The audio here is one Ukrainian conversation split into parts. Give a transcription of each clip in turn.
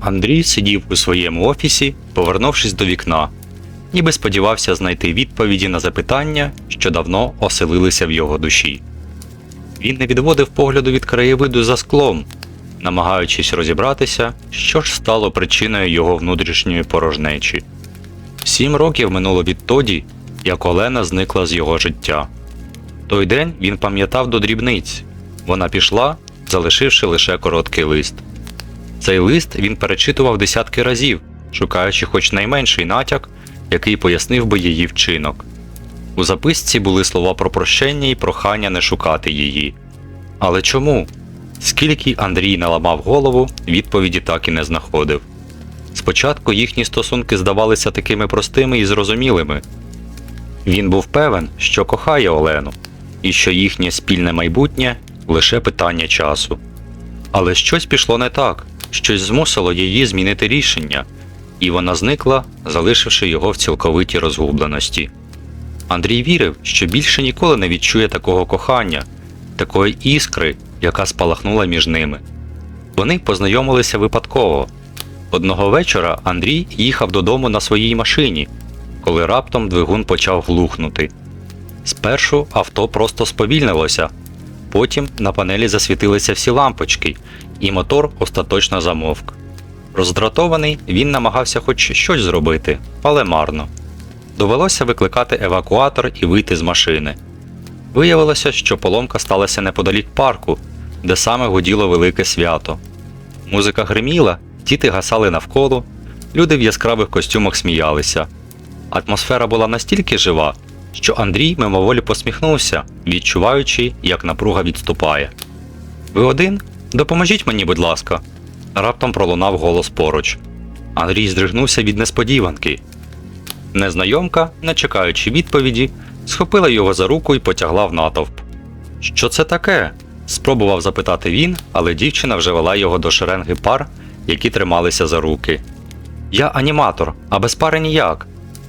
Андрій сидів у своєму офісі, повернувшись до вікна, ніби сподівався знайти відповіді на запитання, що давно оселилися в його душі. Він не відводив погляду від краєвиду за склом, намагаючись розібратися, що ж стало причиною його внутрішньої порожнечі. Сім років минуло відтоді, як Олена зникла з його життя. Той день він пам'ятав до дрібниць. Вона пішла, залишивши лише короткий лист. Цей лист він перечитував десятки разів, шукаючи хоч найменший натяк, який пояснив би її вчинок. У записці були слова про прощення і прохання не шукати її. Але чому? Скільки Андрій наламав голову, відповіді так і не знаходив. Спочатку їхні стосунки здавалися такими простими і зрозумілими. Він був певен, що кохає Олену, і що їхнє спільне майбутнє лише питання часу. Але щось пішло не так, щось змусило її змінити рішення, і вона зникла, залишивши його в цілковитій розгубленості. Андрій вірив, що більше ніколи не відчує такого кохання, такої іскри, яка спалахнула між ними. Вони познайомилися випадково. Одного вечора Андрій їхав додому на своїй машині, коли раптом двигун почав глухнути. Спершу авто просто сповільнилося, потім на панелі засвітилися всі лампочки, і мотор остаточно замовк. Роздратований, він намагався хоч щось зробити, але марно. Довелося викликати евакуатор і вийти з машини. Виявилося, що поломка сталася неподалік парку, де саме гуділо велике свято. Музика гриміла, діти гасали навколо, люди в яскравих костюмах сміялися. Атмосфера була настільки жива, що Андрій мимоволі посміхнувся, відчуваючи, як напруга відступає. Ви один? Допоможіть мені, будь ласка. Раптом пролунав голос поруч. Андрій здригнувся від несподіванки. Незнайомка, не чекаючи відповіді, схопила його за руку і потягла в натовп. Що це таке? спробував запитати він, але дівчина вже вела його до шеренги пар, які трималися за руки. Я аніматор, а без пари ніяк,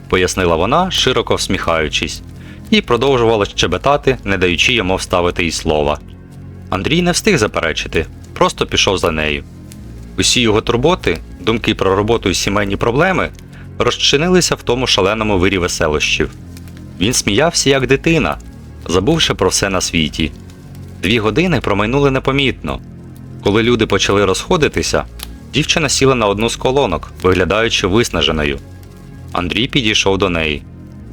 пояснила вона, широко всміхаючись, і продовжувала щебетати, не даючи йому вставити й слова. Андрій не встиг заперечити, просто пішов за нею. Усі його турботи, думки про роботу і сімейні проблеми розчинилися в тому шаленому вирі веселощів. Він сміявся як дитина, забувши про все на світі. Дві години промайнули непомітно. Коли люди почали розходитися, дівчина сіла на одну з колонок, виглядаючи виснаженою. Андрій підійшов до неї.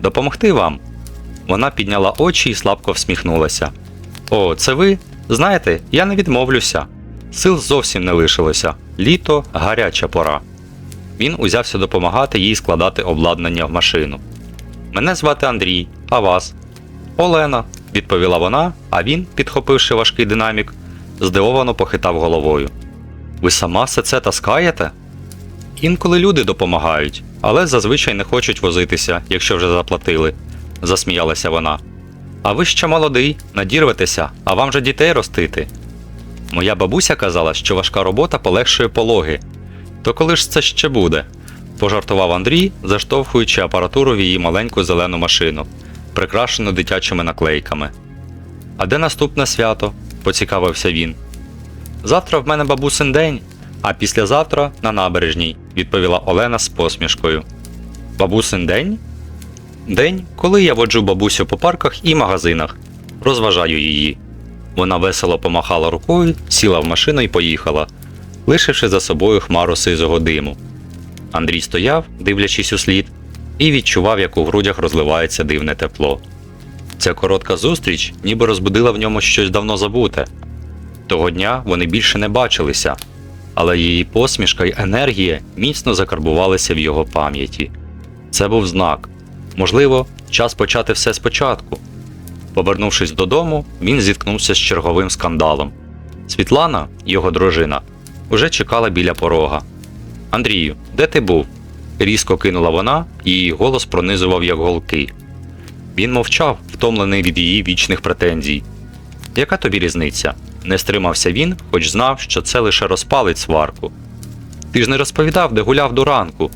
Допомогти вам? Вона підняла очі і слабко всміхнулася. О, це ви? Знаєте, я не відмовлюся. Сил зовсім не лишилося. Літо гаряча пора. Він узявся допомагати їй складати обладнання в машину. Мене звати Андрій, а вас? Олена, відповіла вона, а він, підхопивши важкий динамік, здивовано похитав головою. Ви сама все це таскаєте? Інколи люди допомагають, але зазвичай не хочуть возитися, якщо вже заплатили, засміялася вона. А ви ще молодий, надірветеся, а вам же дітей ростити. Моя бабуся казала, що важка робота полегшує пологи. То коли ж це ще буде? пожартував Андрій, заштовхуючи апаратуру в її маленьку зелену машину, прикрашену дитячими наклейками. А де наступне свято? поцікавився він. Завтра в мене бабусин день, а післязавтра на набережній, відповіла Олена з посмішкою. Бабусин день? День, коли я воджу бабусю по парках і магазинах, розважаю її. Вона весело помахала рукою, сіла в машину і поїхала, лишивши за собою хмару сизого диму. Андрій стояв, дивлячись у слід, і відчував, як у грудях розливається дивне тепло. Ця коротка зустріч ніби розбудила в ньому щось давно забуте. Того дня вони більше не бачилися, але її посмішка й енергія міцно закарбувалися в його пам'яті. Це був знак. Можливо, час почати все спочатку. Повернувшись додому, він зіткнувся з черговим скандалом. Світлана, його дружина, уже чекала біля порога. Андрію, де ти був? різко кинула вона, і її голос пронизував як голки. Він мовчав, втомлений від її вічних претензій. Яка тобі різниця? Не стримався він, хоч знав, що це лише розпалить сварку. Ти ж не розповідав, де гуляв до ранку,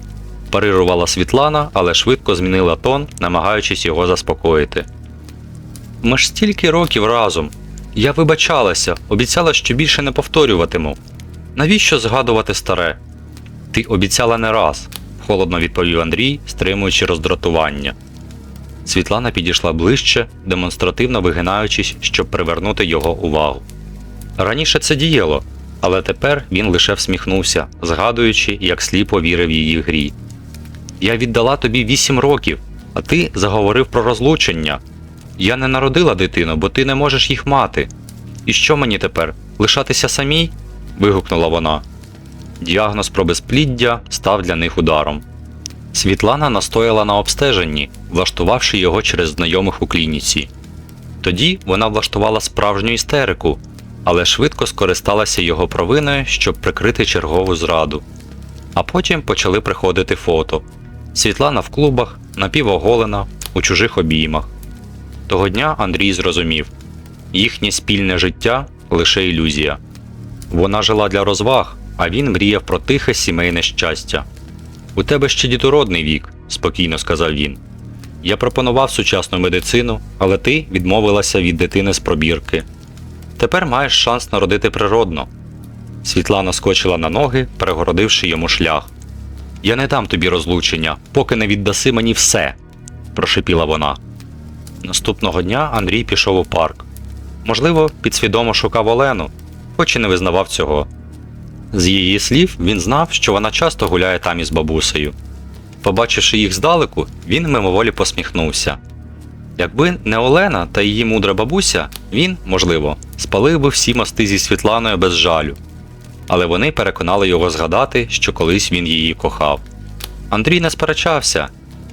парирувала Світлана, але швидко змінила тон, намагаючись його заспокоїти. Ми ж стільки років разом. Я вибачалася, обіцяла, що більше не повторюватиму. Навіщо згадувати старе? Ти обіцяла не раз, холодно відповів Андрій, стримуючи роздратування. Світлана підійшла ближче, демонстративно вигинаючись, щоб привернути його увагу. Раніше це діяло, але тепер він лише всміхнувся, згадуючи, як сліпо вірив її грі. Я віддала тобі вісім років, а ти заговорив про розлучення. Я не народила дитину, бо ти не можеш їх мати. І що мені тепер? Лишатися самій? вигукнула вона. Діагноз про безпліддя став для них ударом. Світлана настояла на обстеженні, влаштувавши його через знайомих у клініці. Тоді вона влаштувала справжню істерику, але швидко скористалася його провиною, щоб прикрити чергову зраду. А потім почали приходити фото. Світлана в клубах, напівоголена, у чужих обіймах. Того дня Андрій зрозумів їхнє спільне життя лише ілюзія. Вона жила для розваг, а він мріяв про тихе сімейне щастя. У тебе ще дітородний вік, спокійно сказав він. Я пропонував сучасну медицину, але ти відмовилася від дитини з пробірки. Тепер маєш шанс народити природно. Світлана скочила на ноги, перегородивши йому шлях. Я не дам тобі розлучення, поки не віддаси мені все, прошепіла вона. Наступного дня Андрій пішов у парк. Можливо, підсвідомо шукав Олену, хоч і не визнавав цього. З її слів, він знав, що вона часто гуляє там із бабусею. Побачивши їх здалеку, він мимоволі посміхнувся. Якби не Олена та її мудра бабуся, він, можливо, спалив би всі мости зі Світланою без жалю. Але вони переконали його згадати, що колись він її кохав. Андрій не сперечався,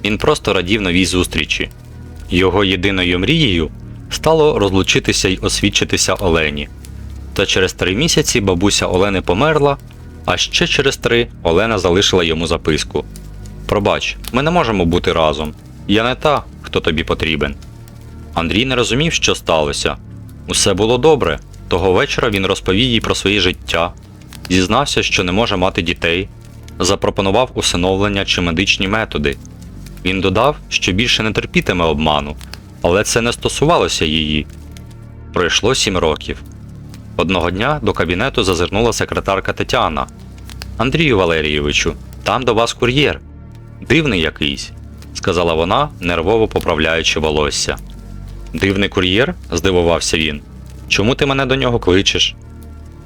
він просто радів новій зустрічі. Його єдиною мрією стало розлучитися й освідчитися Олені. Та через три місяці бабуся Олени померла, а ще через три Олена залишила йому записку: Пробач, ми не можемо бути разом. Я не та, хто тобі потрібен. Андрій не розумів, що сталося. Усе було добре. Того вечора він розповів їй про своє життя, зізнався, що не може мати дітей, запропонував усиновлення чи медичні методи. Він додав, що більше не терпітиме обману, але це не стосувалося її. Пройшло сім років. Одного дня до кабінету зазирнула секретарка Тетяна. Андрію Валерійовичу, там до вас кур'єр. Дивний якийсь, сказала вона, нервово поправляючи волосся. Дивний кур'єр? здивувався він. Чому ти мене до нього кличеш?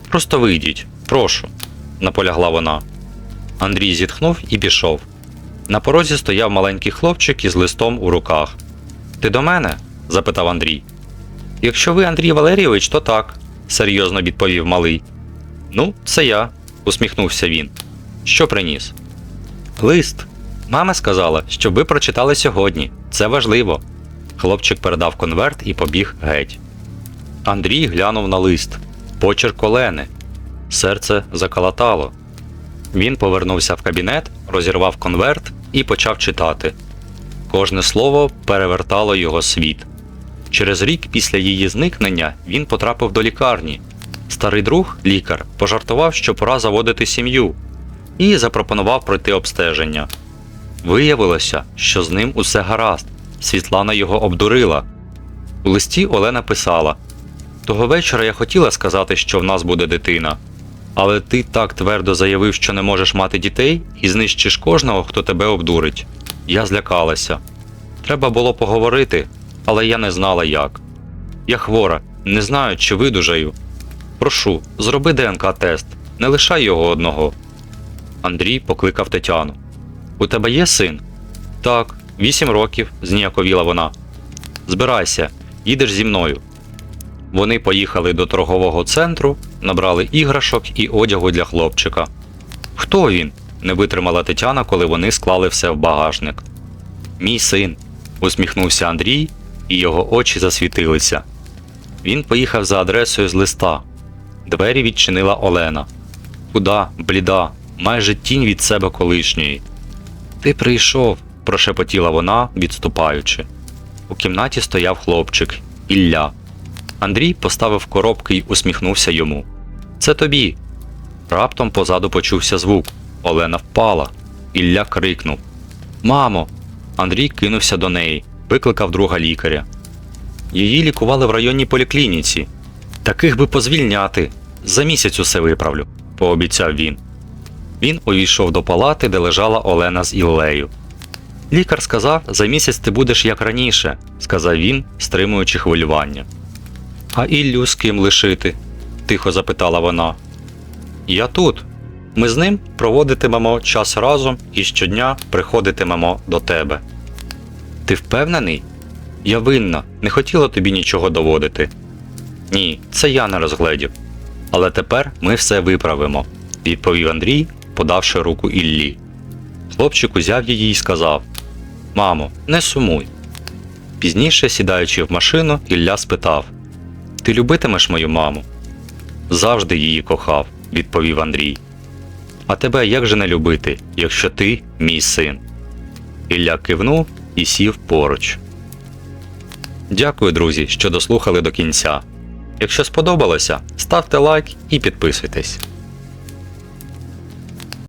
Просто вийдіть, прошу, наполягла вона. Андрій зітхнув і пішов. На порозі стояв маленький хлопчик із листом у руках. Ти до мене? запитав Андрій. Якщо ви Андрій Валерійович, то так, серйозно відповів малий. Ну, це я, усміхнувся він. Що приніс? Лист. Мама сказала, щоб ви прочитали сьогодні. Це важливо. Хлопчик передав конверт і побіг геть. Андрій глянув на лист. Почерк Олени. Серце закалатало. Він повернувся в кабінет, розірвав конверт і почав читати. Кожне слово перевертало його світ. Через рік після її зникнення він потрапив до лікарні. Старий друг, лікар, пожартував, що пора заводити сім'ю, і запропонував пройти обстеження. Виявилося, що з ним усе гаразд. Світлана його обдурила. У листі Олена писала: Того вечора я хотіла сказати, що в нас буде дитина. Але ти так твердо заявив, що не можеш мати дітей, і знищиш кожного, хто тебе обдурить. Я злякалася. Треба було поговорити, але я не знала як. Я хвора, не знаю, чи видужаю. Прошу, зроби ДНК-тест, не лишай його одного. Андрій покликав Тетяну. У тебе є син? Так, вісім років, зніяковіла вона. Збирайся, їдеш зі мною. Вони поїхали до торгового центру, набрали іграшок і одягу для хлопчика. Хто він? не витримала Тетяна, коли вони склали все в багажник. Мій син, усміхнувся Андрій, і його очі засвітилися. Він поїхав за адресою з листа. Двері відчинила Олена. Худа, бліда, майже тінь від себе колишньої. Ти прийшов, прошепотіла вона, відступаючи. У кімнаті стояв хлопчик Ілля. Андрій поставив коробки й усміхнувся йому. Це тобі. Раптом позаду почувся звук. Олена впала. Ілля крикнув: Мамо! Андрій кинувся до неї, викликав друга лікаря. Її лікували в районній поліклініці. Таких би позвільняти. За місяць усе виправлю, пообіцяв він. Він увійшов до палати, де лежала Олена з Іллею. Лікар сказав, за місяць ти будеш як раніше, сказав він, стримуючи хвилювання. А Іллю з ким лишити? тихо запитала вона. Я тут. Ми з ним проводитимемо час разом і щодня приходитимемо до тебе. Ти впевнений? Я винна, не хотіла тобі нічого доводити. Ні, це я не розгледів. Але тепер ми все виправимо, відповів Андрій, подавши руку Іллі. Хлопчик узяв її і сказав: Мамо, не сумуй. Пізніше, сідаючи в машину, Ілля спитав: Ти любитимеш мою маму? Завжди її кохав, відповів Андрій. А тебе як же не любити, якщо ти мій син? Ілля кивнув і сів поруч. Дякую, друзі, що дослухали до кінця. Якщо сподобалося, ставте лайк і підписуйтесь.